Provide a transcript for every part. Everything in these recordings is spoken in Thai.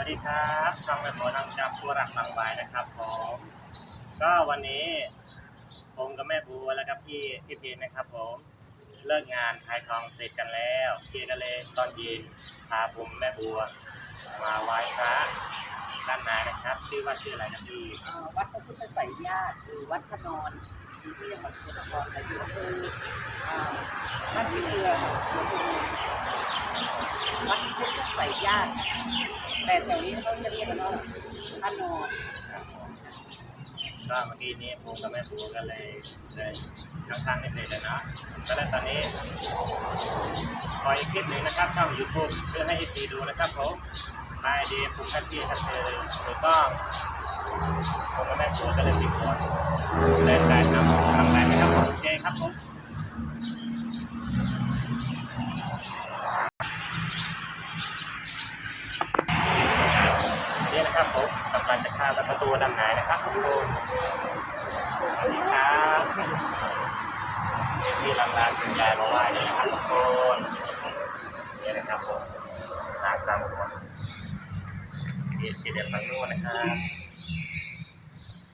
วัสดีครับช่องแม่โบนังจับผู้รักบางบายนะครับผมก็วันนี้ผมกับแม่บัวแล้วก็พี่พี่เพนนะครับผมเลิกงานขายทองเสร็จกันแล้วพี่ก็เลยตอนเย็นพาผมแม่บัว มาไหว้พระด้านในนะครับ ชื่อว่าชื่ออะไรนะพี่อ่อวัดพระพุทธไสยญาติหรือวัดพระนอนอยู่ที่จังหวัดสกลนครแต่อยู่อำเภออ่าบ้านที่เรือ วัดพุทธไสยญาติแต่แถวนี้เขาจะเรียกกันว่าพระนอนก็เมื่อกี้นี้ผมกับแม่บัวก็เลยเลยข้างๆไม่เสร็จเลยนะก็แล้วตอนนี้ขออีกคลิปหนึ่งนะครับช่อง YouTube เพื่อให้เอซีดูนะครับผมไอเดียภูมิทัศน์ที่ทัศน์เธอถูกต้องผมกับแม่บัวก็เลยติดตัวเลยได้นำทำได้ไหมครับผมโอเคครับผม นะครับผมกำลังจะข้ามประตูด้านในนะครับทุกคนสวัสดีครับนี่ลำลานคุณยายมาไหว้เลยนะครับทุกคนนี่นะครับผมนางสามคนนี่ที่เด็ดฝั่งนู้นนะครับ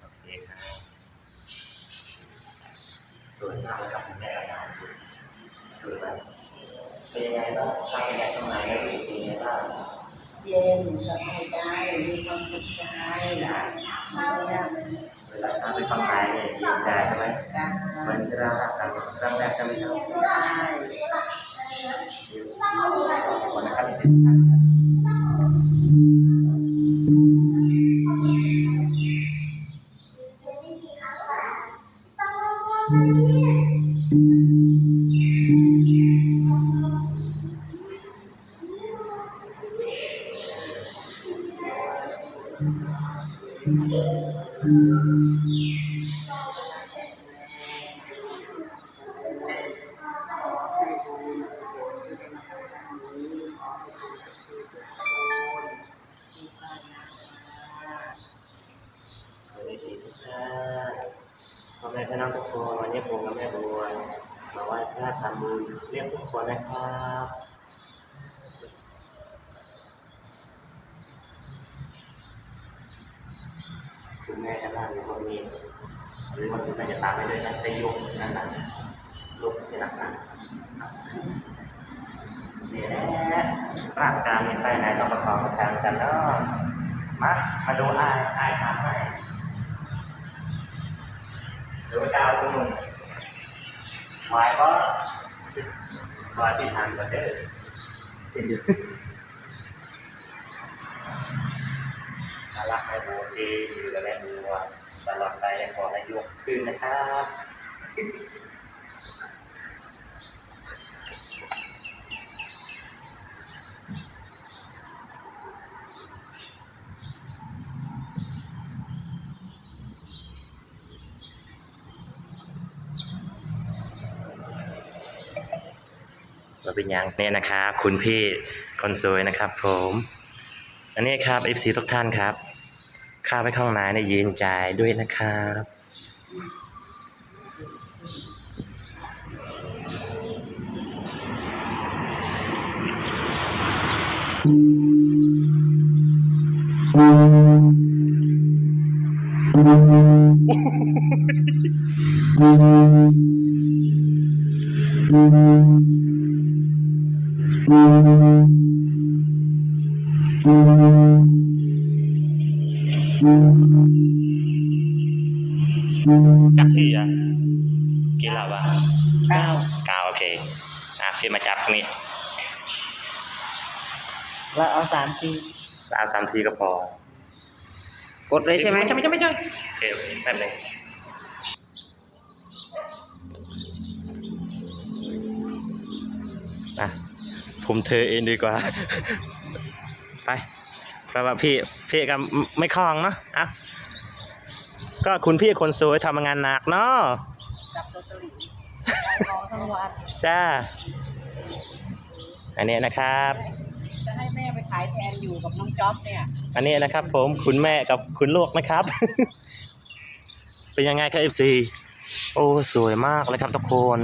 โอเคครับสวยมากครับคุณแม่ครับสวยมากเป็นยังไงบ้าง เย็นสบายใจมีความสุขใจหลานเนี่ยเวลาทำไปข้างในเนี่ยดีใจใช่ไหมการเหมือนที่เรารักกันครั้งแรกใช่ไหมครับได้ขอบคุณนะครับที่เซ็นทรัลครับสวั พ่อแม่พี่น้องทุกคนวันนี้ผมกับแม่บัวมาไหว้พระทำบุญเรียกทุกคนนะครับคุณแม่จะนั่งอยู่ตรงนี้ หรือว่าคุณแม่จะตามไปเลยนะไปยกนั่นน่ะยกที่หนักหนักนี่แหละร่างกายมีไปไหนต้องประคองประชันกันเนาะมามาดูอ้ายอ้ายทำให้หรือว่าจะเอาคุณหนุ่มหมายก็หมายที่ทำก็เด้อน่ารักแม่บัวดีอยู่กับแม่บัว ตลอดไปขอให้ยกขึ้นนะครับเราเป็นยังเนี่ยนะครับ คุณพี่คนสวยนะครับ ผม อันนี้ครับ FC ทุกท่านครับ ข้าไปข้างในในยืนจ่ายด้วยนะครับ จับที่อะกี่รอบอะเก้าเก้าโอเค อะพี่มาจับนี่เราเอาสามทีเอาสามทีก็พอ กดเลยใช่ไหมไม่ใช่ไม่ใช่ไม่ใช่โอเคโอเคแป๊บหนึงอะผมเธอเองดีกว่า ไป เพราะว่าพี่พี่ก็ไม่คล่องเนาะอะก็คุณพี่คนสวยทำงานหนักเนาะจับตัวตลิขายของทั้งวันจ้า อันนี้นะครับ จะให้แม่ไปขายแทนอยู่กับน้องจ๊อบเนี่ยอันนี้นะครับ ผมคุณแม่กับคุณลูกนะครับ เป็นยังไงครับ FC โอ้สวยมากเลยครับทุกคน